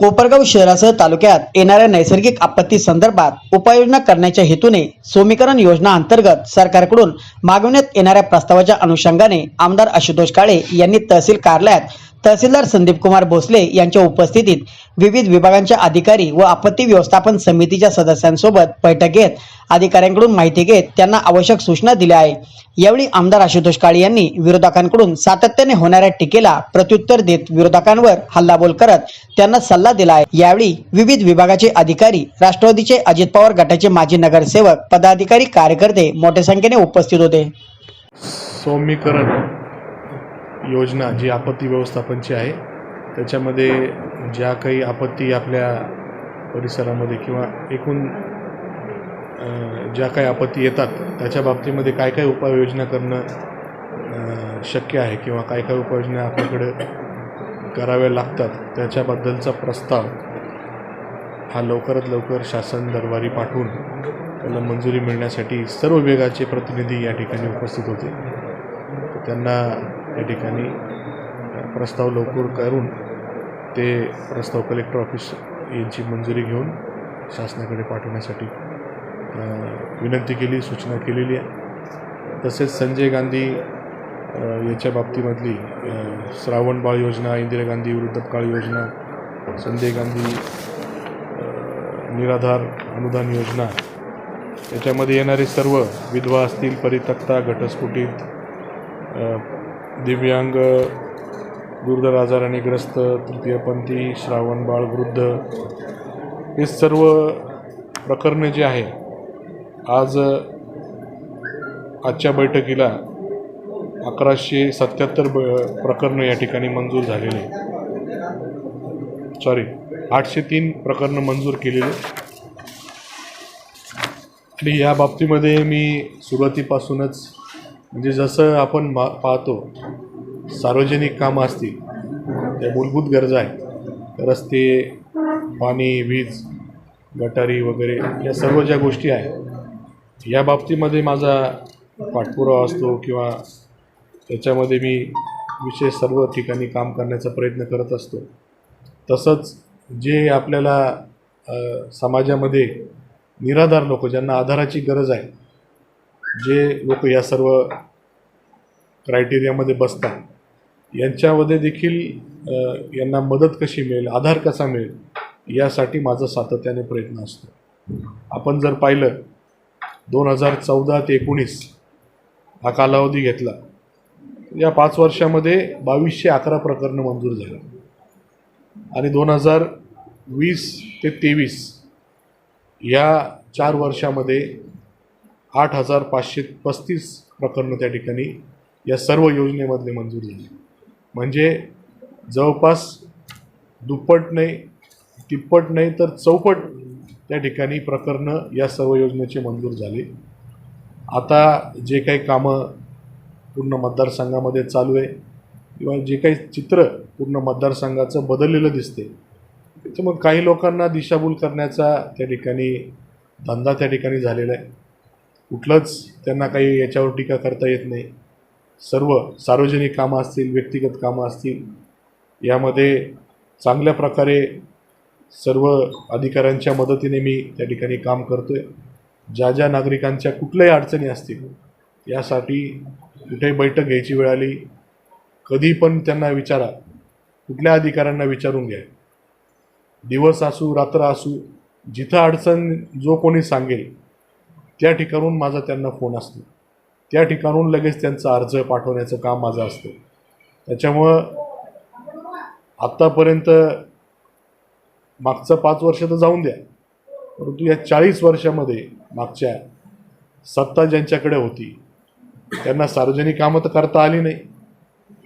कोपरगाव शहरासह तालुक्यात येणाऱ्या नैसर्गिक आपत्ती संदर्भात उपाययोजना करण्याच्या हेतूने सोमीकरण योजना अंतर्गत सरकारकडून मागवण्यात येणाऱ्या प्रस्तावाच्या अनुषंगाने आमदार आशुतोष काळे यांनी तहसील कार्यालयात तहसीलदार संदीप कुमार भोसले यांच्या उपस्थितीत विविध विभागांच्या अधिकारी व आपत्ती व्यवस्थापन समितीच्या सदस्यांसोबत बैठक घेत अधिकाऱ्यांकडून माहिती घेत त्यांना आवश्यक सूचना दिल्या आहे यावेळी आमदार आशुतोष काळे यांनी विरोधकांकडून सातत्याने होणाऱ्या टीकेला प्रत्युत्तर देत विरोधकांवर हल्लाबोल करत त्यांना सल्ला दिला आहे. यावेळी विविध विभागाचे अधिकारी राष्ट्रवादीचे अजित पवार गटाचे माजी नगरसेवक पदाधिकारी कार्यकर्ते मोठ्या संख्येने उपस्थित होते. सौम्यकरण योजना जी आपत्ती व्यवस्थापनची आहे त्याच्यामध्ये ज्या काही आपत्ती आपल्या परिसरामध्ये किंवा एकूण ज्या काही आपत्ती येतात त्याच्या बाबतीमध्ये काय काय उपाययोजना करणं शक्य आहे किंवा काय काय उपाययोजना आपल्याकडे कराव्या लागतात त्याच्याबद्दलचा प्रस्ताव हा लवकरात लवकर शासन दरबारी पाठवून त्याला मंजुरी मिळण्यासाठी सर्व विभागाचे प्रतिनिधी या ठिकाणी उपस्थित होते. त्यांना या ठिकाणी प्रस्ताव लवकर करून ते प्रस्ताव कलेक्टर ऑफिस यांची मंजुरी घेऊन शासनाकडे पाठवण्यासाठी विनंती केली सूचना केलेली आहे. तसेच संजय गांधी याच्या बाबतीमधली श्रावण श्रावणबाळ योजना इंदिरा गांधी वृद्धकाळ योजना संजय गांधी निराधार अनुदान योजना याच्यामध्ये येणारे सर्व विधवा असतील परितक्ता घटस्फोटित दिव्यांग दुर्धर आजाराने ग्रस्त तृतीयपंथी श्रावणबाळ वृद्ध हे सर्व प्रकरणे जे आहे आज आजच्या बैठकीला अकराशे सत्याहत्तर ब प्रकरणं या ठिकाणी मंजूर झालेले सॉरी आठशे तीन प्रकरणं मंजूर केलेले आणि या बाबतीमध्ये मी सुरुवातीपासूनच म्हणजे जसं आपण मा पाहतो सार्वजनिक कामं असतील त्या मूलभूत गरजा आहेत. रस्ते पाणी वीज गटारी वगैरे या सर्व ज्या गोष्टी आहेत या बाबतीमध्ये माझा पाठपुरावा असतो किंवा त्याच्यामध्ये मी विशेष सर्व ठिकाणी काम करण्याचा प्रयत्न करत असतो. तसंच जे आपल्याला समाजामध्ये निराधार लोक ज्यांना आधाराची गरज आहे जे लोक या सर्व क्रायटेरियामध्ये बसतात यांच्यामध्ये देखील यांना मदत कशी मिळेल आधार कसा मिळेल यासाठी माझा सातत्याने प्रयत्न असतो. आपण जर पाहिलं दोन हजार चौदा ते एकोणीस हा कालावधी घेतला या पाच वर्षामध्ये बावीसशे अकरा प्रकरणं मंजूर झालं. आणि दोन हजार वीस ते तेवीस या चार वर्षामध्ये आठ हजार पाचशे पस्तीस प्रकरणं त्या ठिकाणी या सर्व योजनेमधले मंजूर झाली. म्हणजे जवळपास दुप्पट नाही तिप्पट नाही तर चौपट त्या ठिकाणी प्रकरणं या सर्व योजनेचे मंजूर झाले. आता जे काही कामं पूर्ण मतदारसंघामध्ये चालू आहे किंवा जे काही चित्र पूर्ण मतदारसंघाचं बदललेलं दिसते मग काही लोकांना दिशाभूल करण्याचा त्या ठिकाणी धंदा त्या ठिकाणी झालेला आहे. कुठलंच त्यांना काही याच्यावर टीका करता येत नाही. सर्व सार्वजनिक कामं असतील व्यक्तिगत कामं असतील यामध्ये चांगल्या प्रकारे सर्व अधिकाऱ्यांच्या मदतीने मी त्या ठिकाणी काम करतो आहे ज्या ज्या नागरिकांच्या कुठल्याही अडचणी असतील यासाठी कुठेही बैठक घ्यायची वेळ आली कधी पण त्यांना विचारा. कुठल्या अधिकाऱ्यांना विचारून घ्या. दिवस असू रात्र असू जिथं अडचण जो कोणी सांगेल त्या ठिकाणून माझा त्यांना फोन असतो. त्या ठिकाणून लगेच त्यांचा अर्ज पाठवण्याचं काम माझं असतं. त्याच्यामुळं आत्तापर्यंत मागचं पाच वर्ष तर जाऊन द्या. परंतु या चाळीस वर्षामध्ये मागच्या सत्ता ज्यांच्याकडे होती त्यांना सार्वजनिक कामं तर करता आली नाही.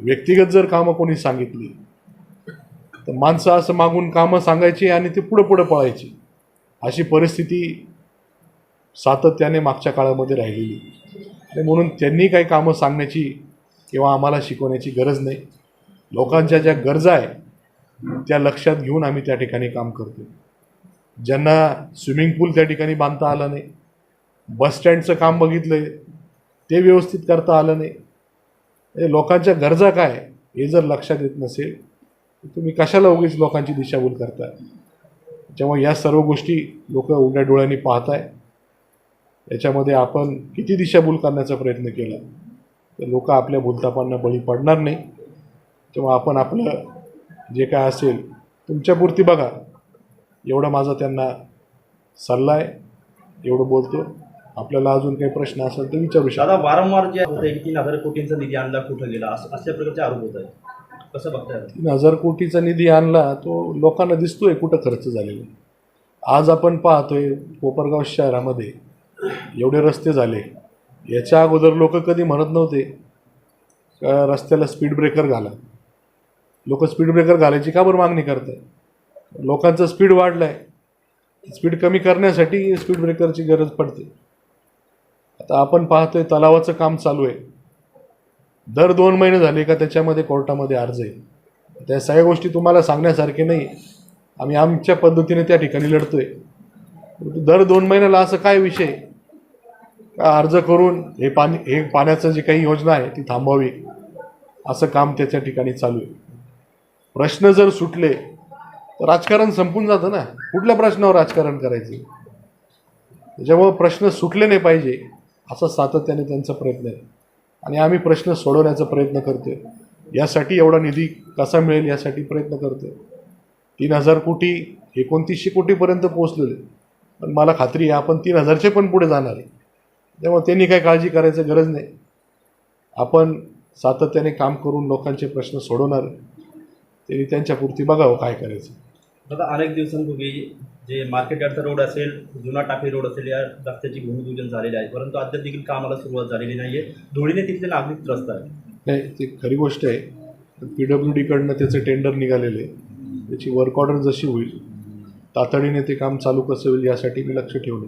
व्यक्तिगत जर कामं कोणी सांगितली तर माणसं असं मागून कामं सांगायची आणि ते पुढं पुढं पळायची. अशी परिस्थिती सातत्याने मागच्या काळामध्ये राहिलेली. आणि म्हणून त्यांनी काही कामं सांगण्याची किंवा आम्हाला शिकवण्याची गरज नाही. लोकांच्या ज्या गरजा आहे त्या लक्षात घेऊन आम्ही त्या ठिकाणी काम करतो ज्यांना स्विमिंग पूल त्या ठिकाणी बांधता आलं नाही बसस्टँडचं काम बघितलं आहे ते व्यवस्थित करता आलं नाही. लोकांच्या गरजा काय हे जर लक्षात येत नसेल तुम्ही कशाला उगीच लोकांची दिशाभूल करताय? त्यामुळे या सर्व गोष्टी लोक उघड्या डोळ्यांनी पाहताय याच्यामध्ये आपण किती दिशाभूल करण्याचा प्रयत्न केला? तर लोक आपल्या भूलतापांना बळी पडणार नाही. तेव्हा आपण आपलं जे काय असेल तुमच्यापुरती बघा. एवढा माझा त्यांना सल्ला आहे. एवढं बोलतो. आपल्याला अजून काही प्रश्न असेल तर विचारू शकता. दादा वारंवार जे होत आहे की तीन हजार कोटींचा निधी आणला कुठं गेला? असं अशा प्रकारचे आरोप होत आहेत. कसं बघताय तीन हजार कोटीचा निधी आणला तो लोकांना दिसतोय कुठं खर्च झालेला. आज आपण पाहतोय कोपरगाव शहरामध्ये एवढे रस्ते झाले. याच्या अगोदर लोक कधी म्हणत नव्हते का रस्त्याला स्पीड ब्रेकर घाला. लोक स्पीड ब्रेकर घालायची का बरं मागणी करतात लोकांचं स्पीड वाढलं आहे स्पीड कमी करण्यासाठी स्पीड ब्रेकरची गरज पडते. आता आपण पाहतोय तलावाचं काम चालू आहे. दर दोन महिने झाले का त्याच्यामध्ये कोर्टामध्ये अर्ज आहे. त्या सगळ्या गोष्टी तुम्हाला सांगण्यासारखे नाही आम्ही आमच्या पद्धतीने त्या ठिकाणी लढतो आहे दर दोन महिन्याला असं काय विषय अर्ज करून हे पाणी हे पाण्याचं जी काही योजना आहे ती थांबवावी असं काम त्याच्या ठिकाणी चालू आहे. प्रश्न जर सुटले तर राजकारण संपून जातं ना. कुठल्या प्रश्नावर राजकारण करायचं? त्याच्यामुळं प्रश्न सुटले नाही पाहिजे असा सातत्याने त्यांचा प्रयत्न आहे. आणि आम्ही प्रश्न सोडवण्याचा प्रयत्न करतोय. यासाठी एवढा निधी कसा मिळेल यासाठी प्रयत्न करतोय. तीन हजार कोटी एकोणतीसशे कोटीपर्यंत पोहोचलेले. पण मला खात्री आहे आपण तीन हजारचे पण पुढे जाणार आहे. त्यामुळे त्यांनी काही काळजी करायची गरज नाही. आपण सातत्याने काम करून लोकांचे प्रश्न सोडवणार. त्यांनी त्यांच्यापुरती बघावं काय करायचं. दादा अनेक दिवसांपूर्वी जे मार्केट यार्डचा रोड असेल जुना टाफी रोड असेल या रस्त्याची भूमिपूजन झालेले आहे. परंतु अद्याप देखील कामाला सुरुवात झालेली नाही आहे धुळीने तिथले नागरिक त्रस्त आहे. नाही ते खरी गोष्ट आहे. पी डब्ल्यू डीकडनं त्याचं टेंडर निघालेलं आहे. त्याची वर्क ऑर्डर जशी होईल तातडीने ते काम चालू कसं होईल यासाठी मी लक्ष ठेवलं.